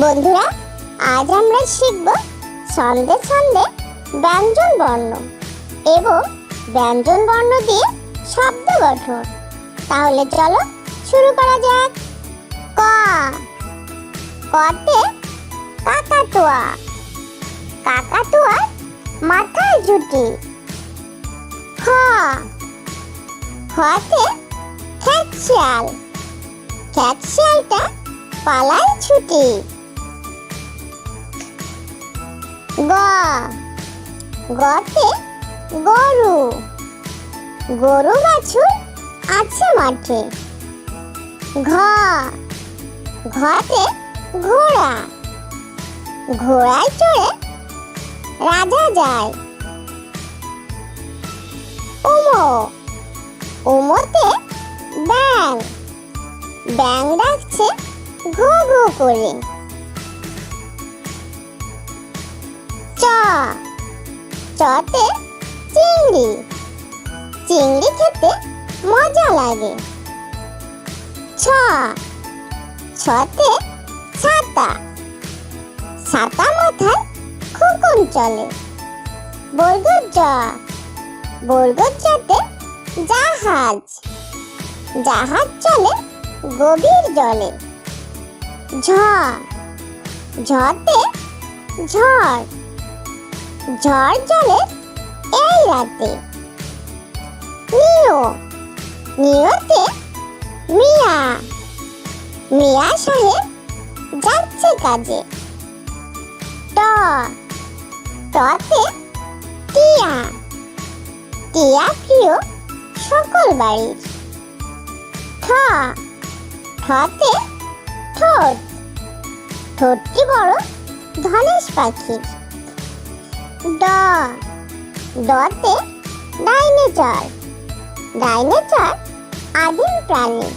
বন্ধুরা, আজ আমরা শিখব ছন্দে ছন্দে ব্যঞ্জন বর্ণ এবং ব্যঞ্জন বর্ণ দিয়ে শব্দ গঠন। তাহলে চলো শুরু করা যাক। ক। কতে কাকাতুয়া। কাকাতুয়ার মাথায় জুটি। খ খতে খ্যাকশিয়াল খ্যাকশিয়ালটা পালায় ছুটি। গ। গতে গরু। গরু বাছুর আছে মাঠে। ঘ। ঘতে ঘোড়া। ঘোড়ায় চড়ে রাজা যায়। উমো। উমোতে ব্যাং ব্যাং ডাকছে ঘু ঘু করে। চ। চতে চিংড়ি। চিংড়ি খেতে মজা লাগে। ছ। ছতে ছাতা। ছাতা মাথায় খোকন চলে। বর্গর জ। বর্গর জতে জাহাজ। জাহাজ চলে গভীর জলে। ঝ। ঝতে ঝড়। ঝড় চলে এই রাতে। নিও। নিওতে মিয়া। মিয়া সাহেব যাচ্ছে কাজে। ট। টতে টিয়া। টিয়া প্রিয় সকল বাড়ির। ঠ। ঠতে ঠোঁট। ঠোঁটটি বড় ধনেশ পাখির। ড ডতে ডাইনোসর ডাইনোসর আদিম প্রাণী।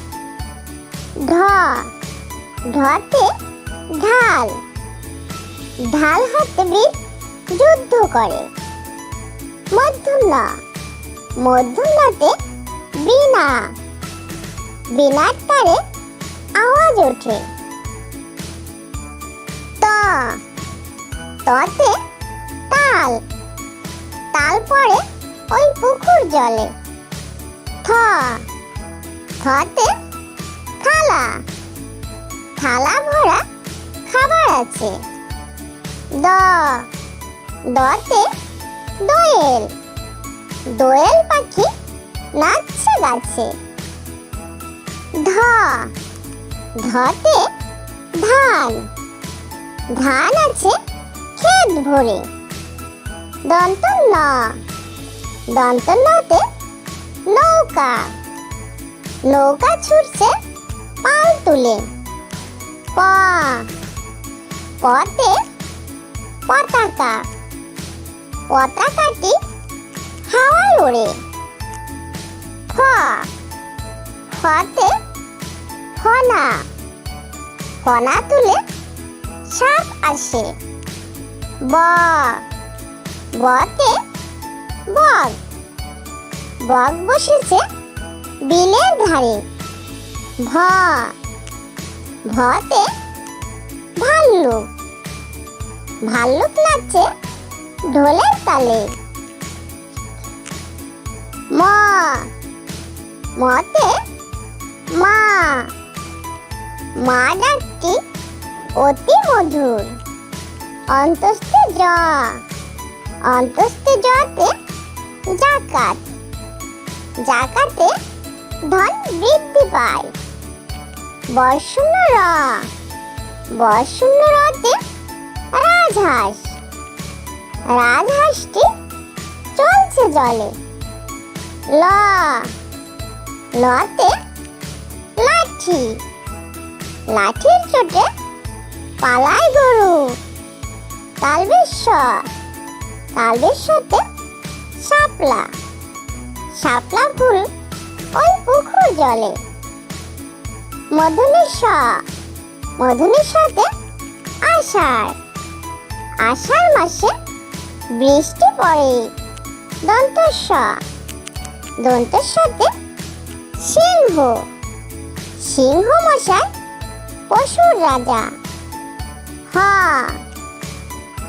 ঢ ঢতে ঢাল। ঢাল হাতে বীর যুদ্ধ করে। মধ্যম মধ্যমতে বিনা বিনার তারে আওয়াজ ওঠে। ত। ততে তাল। তাল পড়ে ওই পুকুর জলে। থ। থতে থালা। থালা ভরা খাবার আছে। দ। দতে দোয়েল। দোয়েল পাখি নাচছে গাছে। ধ। ধতে ধান। ধান আছে ক্ষেত ভরে। দন্ত ন দন্ত নতে নৌকা। নৌকা ছুটছে পাল তুলে। প। পতে পতাকা। পতাকাটি হাওয়ায় ওড়ে। ফ। ফতে ফনা। ফনা তুলে সাপ আসে। ব। বতে বগ বগ বসেছে বিলের ধারে। ভ। ভতে ভাল্লুক। ভাল্লুক নাচছে ঢোলের তালে। ম। মতে মা। মা ডাকটি অতি মধুর। অন্তস্থে জ। অন্তস্থে জতে জাকাত। জাকাতে ধন বৃদ্ধি পায়। বর্ষণ র। বর্ষণ রতে রাজহাঁস। রাজহাঁসটি চলছে জলে। ল। লতে লাঠি। লাঠির চোটে পালায় গরু। তালবেশ্বর তালবেশ্বরতে শাপলা। শাপলা ফুল ওই পুকুর জলে। মধুনেশ্বর মধুনেশ্বরতে আষাঢ়। আষাঢ় মাসে বৃষ্টি পড়ে। দন্তস্ব দন্তস্বতে সিংহ। সিংহ মশাই পশুর রাজা। হ,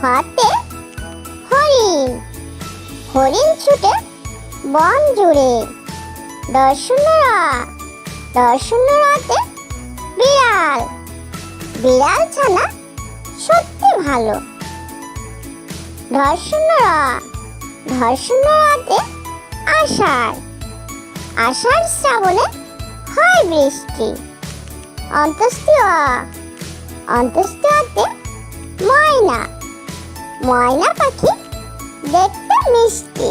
হাতে হরিণ। হরিণ ছুটে বন জুড়ে। দর্শনরা, দর্শনরাতে বিড়াল। বিড়াল ছানা সত্যি ভালো। ধর্ষণরা ধর্ষণরাতে আষাঢ়। আষাঢ় শ্রাবণে হয় বৃষ্টি। অন্তস্তীয়, অন্তস্তীয়তে ময়না। ময়না পাখি দেখতে মিষ্টি।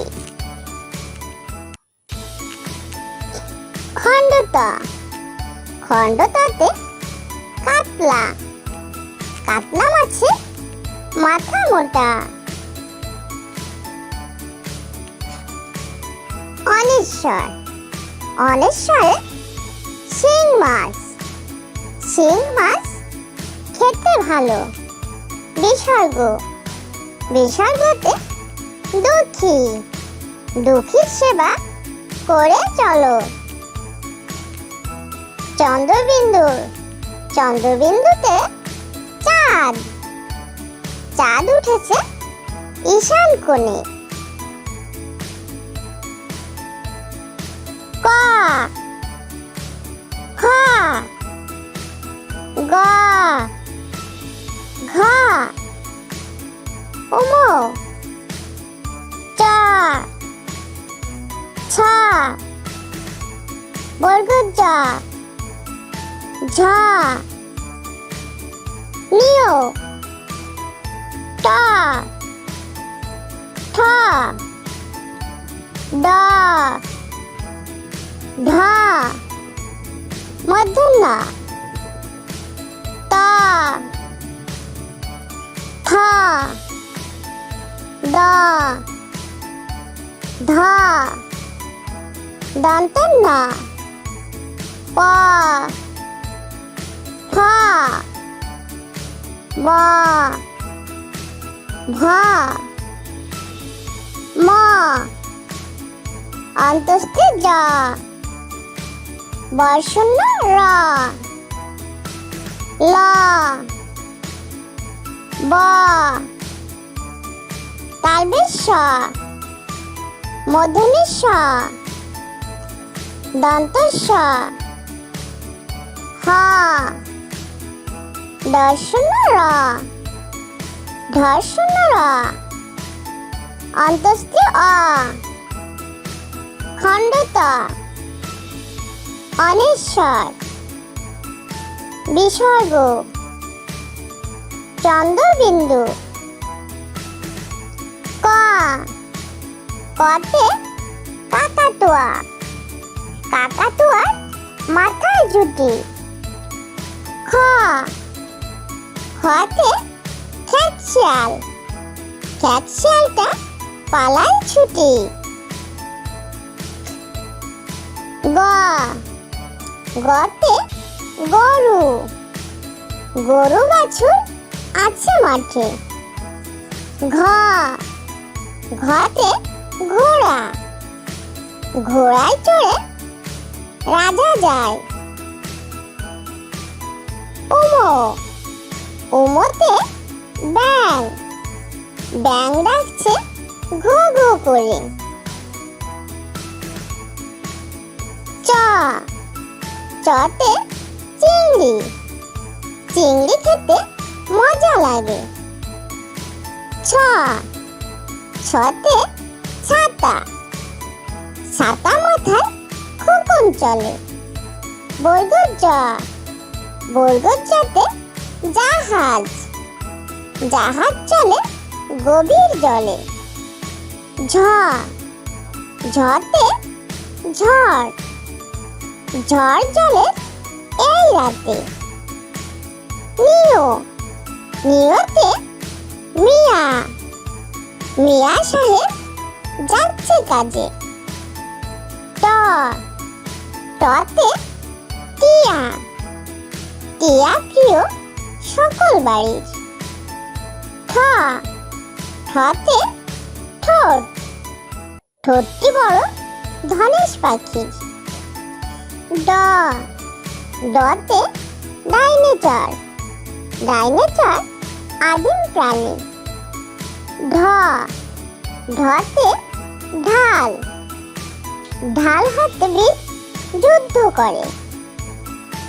খণ্ডতা খণ্ডতাতে কাতলা। কাতলা মাছের মাথা মোটা। অনেশ্বর অনেশ্বরে শিং মাছ। শিং মাছ খেতে ভালো। বিসর্গ। বিসর্গতে দুঃখী। দুঃখীর সেবা করে চলো। চন্দ্রবিন্দু, চন্দ্রবিন্দুতে চাঁদ। চাঁদ উঠেছে ঈশান কোণে। ক। খ গ। ঘ। উমো। চ ছ বর্গজ ঝ। নিও ট। ঠ ড। ধ। মধ্যন্ন ত। ধ। দন্তন্য প। ফ। ব। ভ ম। অন্তস্থে জ। বর্ষণ্য র। ল। ব। তালবেশ মধ্যমেশ দন্তস্ব। হ। দর্শন র ধর্ষণ র অন্তস্থি। অ খণ্ডত। অনেশ্বর বিসর্গ। চন্দ্রবিন্দু। ক। কতে কাকাতুয়া কাকাতুয়ার মাথায় জুটি। খ। খতে খ্যাত শিয়াল খ্যাত শিয়ালটা পালায় ছুটি। গ। গতে গরু। গরু বাছুর আছে মাঠে। ঘ। ঘতে ঘোড়া। ঘোড়ায় চড়ে রাজা যায়। উমো উমোতে ব্যাং ব্যাং ডাকছে ঘো ঘো করে। চ। চতে চিংড়ি। চিংড়ি খেতে মজা লাগে। ছ। ছতে ছাতা। ছাতা মাথায় খোকন চলে। বর্গজ বর্গজাতে জাহাজ। জাহাজ চলে গভীর জলে। ঝ ঝতে ঝড়। ঝড় জলে এই রাতে। নিও নিয়তে মিয়া। মিয়া সাহেব যাচ্ছে কাজে। ট। টতে টিয়া। টিয়া প্রিয় সকল বাড়ির। ঠ। ঠতে ঠোঁট। ঠোঁটটি বড় ধনেশ পাখির। ড। ডতে ডাইনেচর। ডাইনেচর আদিম প্রাণী। ঢ। ঢতে ঢাল। ঢাল হাতে যুদ্ধ করে।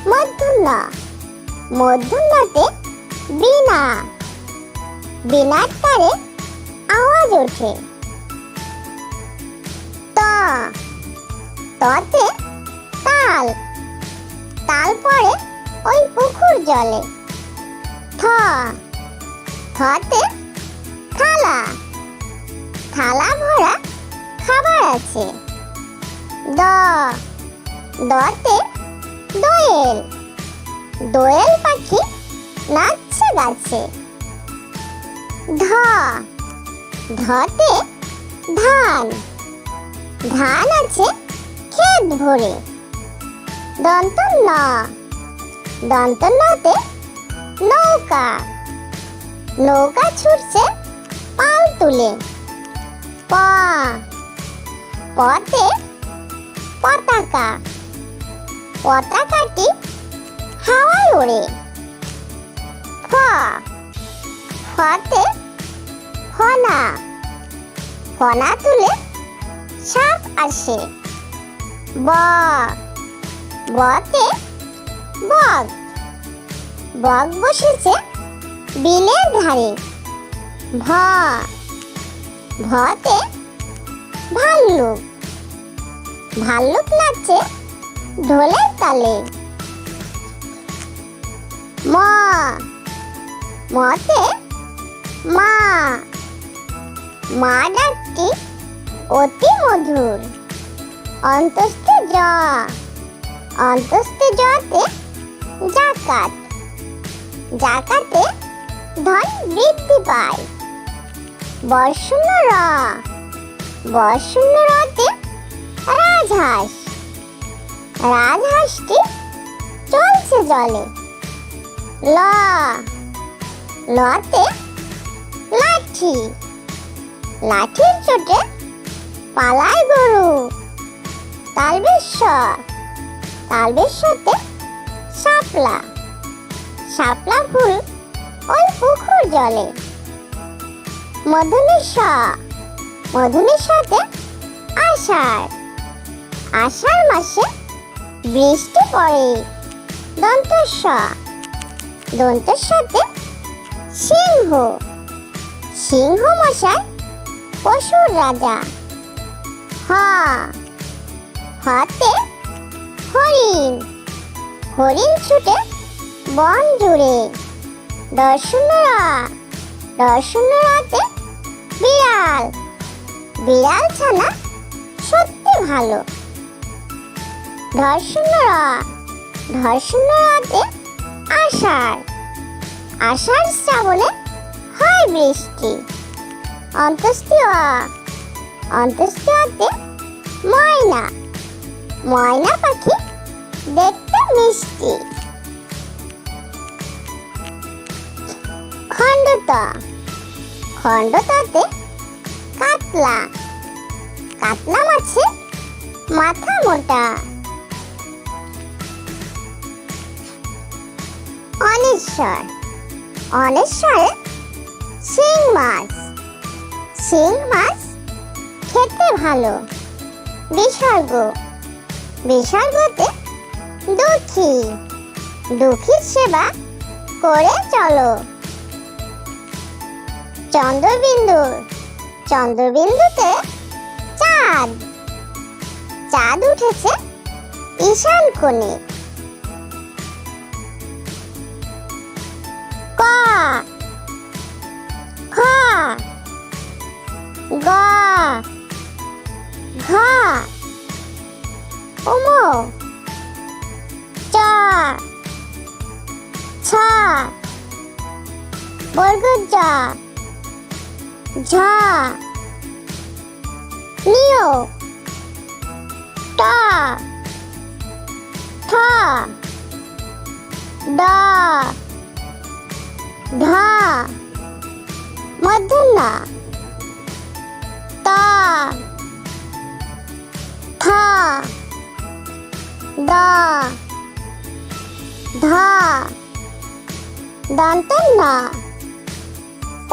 মধ্যম মধ্যমতে বিনা বিনার তারে আওয়াজ ওঠে। ত। ততে তাল। তাল পড়ে ওই পুকুর জলে। থ। থতে থালা। থালা ভরা খাবার আছে। দ, দতে দোয়েল। দোয়েল পাখি নাচছে গাছে। ধ, ধতে ধান। ধান আছে ক্ষেত ভরে। দন্ত ন দন্ত নতে নৌকা। নৌকা ছুটছে পাল তুলে। প পতে পতাকা। পতাকাটি হাওয়ায় ওড়ে। ফ। ফতে ফনা ফনা তুলে সাপ আসে। ব। বতে বক বক বসেছে বিলের ধারে। ভ। ভতে ভাল্লুক। ভাল্লুক নাচছে ঢোলের তালে। ম। মতে মা। মা ডাকটি অতি মধুর। অন্তস্থে জ। অন্তস্থে জতে জাকাত। জাকাতে ধন বৃদ্ধি পায়। বর্ষণ র। বর্ষণ রতে রাজহাঁস। রাজহাঁসটি চলছে জলে। ল। লতে লাঠি। লাঠির চোটে পালায় গরু। তালবেশ্বর। তালবেশ্বরতে শাপলা। শাপলা ফুল ওই পুকুর জলে। মধুনেশ্বর সাথে আষাঢ়। আষাঢ় মাসে বৃষ্টি পড়ে দন্তস্ব দন্তস্বতে সিংহ। সিংহ মশাই পশুর রাজা। হ। হতে হরিণ। হরিণ ছুটে বন জুড়ে দর্শনরা দর্শনরাতে বিড়াল। বিড়াল ছানা? সত্যি ভালো। ধর্ষণরা, ধর্ষণরাতে আষাঢ়। আষাঢ় শ্রাবণে হয় বৃষ্টি। অন্তস্তীয়, অন্তস্তীয়তে ময়না। ময়না পাখি দেখতে মিষ্টি। খণ্ডতা। খণ্ডতাতে কাতলা। কাতলা মাছের মাথা মোটা। অনেশ্বর। অনেশ্বরে শিং মাছ। শিং মাছ খেতে ভালো। বিসর্গ। বিসর্গতে দুঃখী। দুঃখীর সেবা করে চলো। চন্দ্রবিন্দু চন্দ্রবিন্দুতে চাঁদ। চাঁদ উঠেছে ঈশান কোণে। ক। খ গ। ঘ। উমো। চ। ছ। বর্গজ ঝ নিও। ট। ঠ ড ধ। মধ্যন্ন ত। থ। দ। ধ। দন্তন্য প।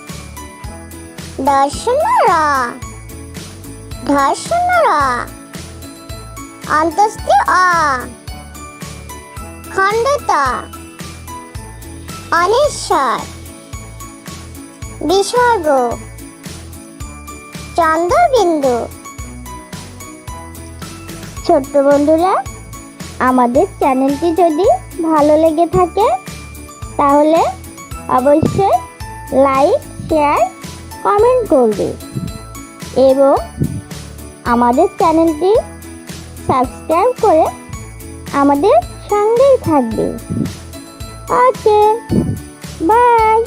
দর্শন র ধর্ষণ র অন্তস্থে অ। খণ্ডত। অনেশ্বর বিসর্গ চন্দ্রবিন্দু। ছোট্ট বন্ধুরা, আমাদের চ্যানেলটি যদি ভালো লেগে থাকে, তাহলে অবশ্যই লাইক, শেয়ার কমেন্ট করবে। এবং আমাদের চ্যানেলটি সাবস্ক্রাইব করে আমাদের সঙ্গেই থাকবে। Okay bye